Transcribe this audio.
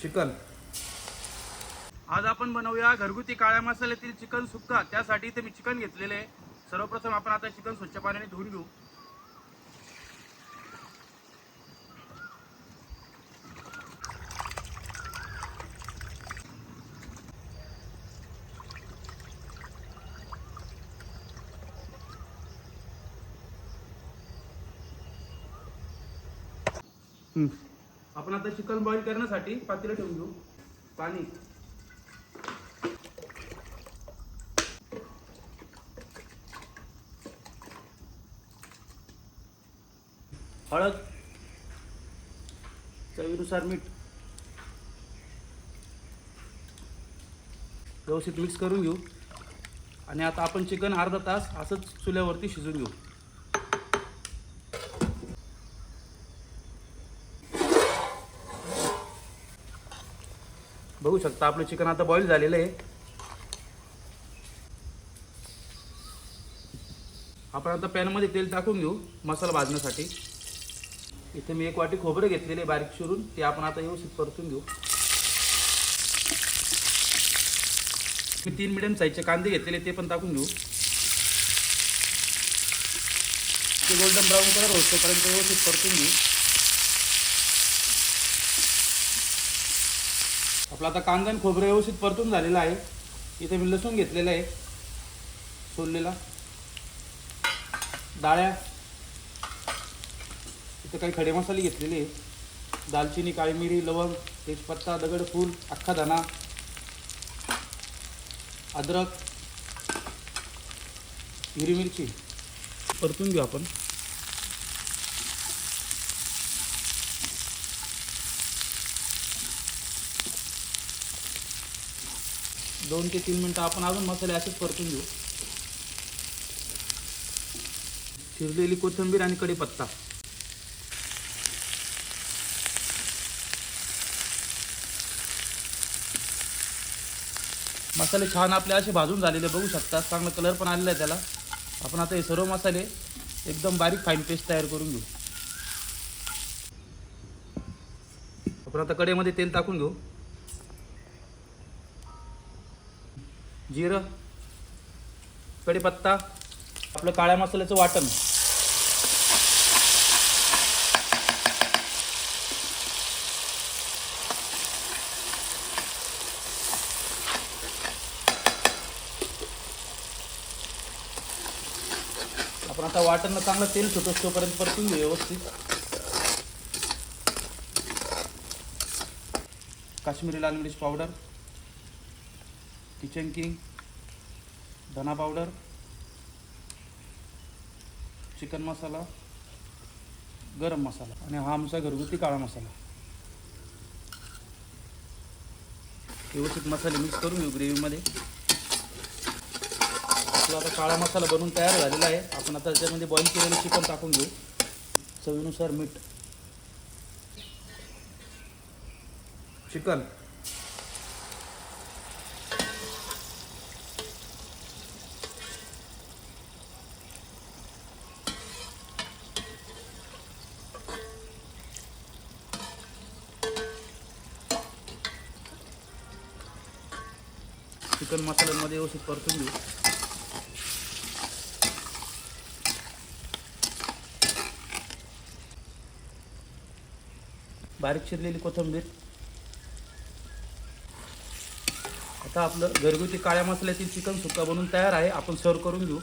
Chicken. आज आपण बनवूया घरगुती काळ्या मसाल्यातील चिकन सुक्का. त्यासाठी इथे मी चिकन घेतलेले आहे. सर्वप्रथम आपण आता चिकन स्वच्छ पाण्याने धुवून घेऊ. हम्म. आपण आता चिकन बॉईल करण्यासाठी पातेलं ठेवून घेऊ पाणी. हळद. चवीनुसार मीठ. व्यवस्थित मिक्स करून घेऊ. आणि आता आपण चिकन अर्धा तास असंच चुल्यावरती शिजून घेऊ. बघू शकता आपलं चिकन आता बॉईल झालेलं आहे. आपण आता पॅनमध्ये तेल टाकून घेऊ मसाला भाजण्यासाठी. इथे मी एक वाटी खोबरं घेतलेले आहे बारीक चिरून ते आपण आता व्यवस्थित परतून घेऊ. मी तीन मिडियम साईजचे कांदे घेतलेले ते पण टाकून घेऊ. ते गोल्डन ब्राऊन कलर होतोपर्यंत व्यवस्थित परतून घेऊ. आपला आता कांदा आणि खोबरं व्यवस्थित परतून झालेला आहे. इथे मी लसूण घेतलेला आहे. सोललेला. डाळ्या. इथे काही खडे मसाले घेतलेले आहे दालचिनी काळी मिरी लवंग तेजपत्ता दगडफूल अख्खा दाणा अद्रक. हिरवी मिरची. परतून घेऊ आपण. दोन ते तीन मिनटं आपण अजून मसाले असेच परतून घेऊ. शिजलेली कोथिंबीर आणि कढीपत्ता. मसाले छान आपले असे भाजून झालेले बघू शकता. चांगला कलर पण आलेला आहे त्याला. आपण आता हे सर्व मसाले एकदम बारीक फाईन पेस्ट तयार करून घेऊ. आपण आता कढईमध्ये तेल टाकून घेऊ. जिरं कढीपत्ता आपलं काळ्या मसाल्याचं वाटण. आपण आता वाटणला चांगलं तेल सुटत तोपर्यंत परतून घेऊ व्यवस्थित. काश्मीरी लाल मिरच पावडर. किचन किंग धना पावडर चिकन मसाला गरम मसाला आणि हा आमचा घरगुती काळा मसाला. व्यवस्थित मसाले मिक्स करून घेऊ ग्रेव्हीमध्ये आपला आता काळा मसाला बनवून तयार झालेला आहे. आपण आता त्याच्यामध्ये बॉईल केलेलं चिकन टाकून घेऊ. चवीनुसार मीठ. चिकन. चिकन मसाल्यामध्ये व्यवस्थित परतून घेऊ. बारीक चिरलेली कोथिंबीर. आता आपलं घरगुती काळ्या मसाल्यातील चिकन सुक्का बनवून तयार आहे. आपण सर्व करून घेऊ.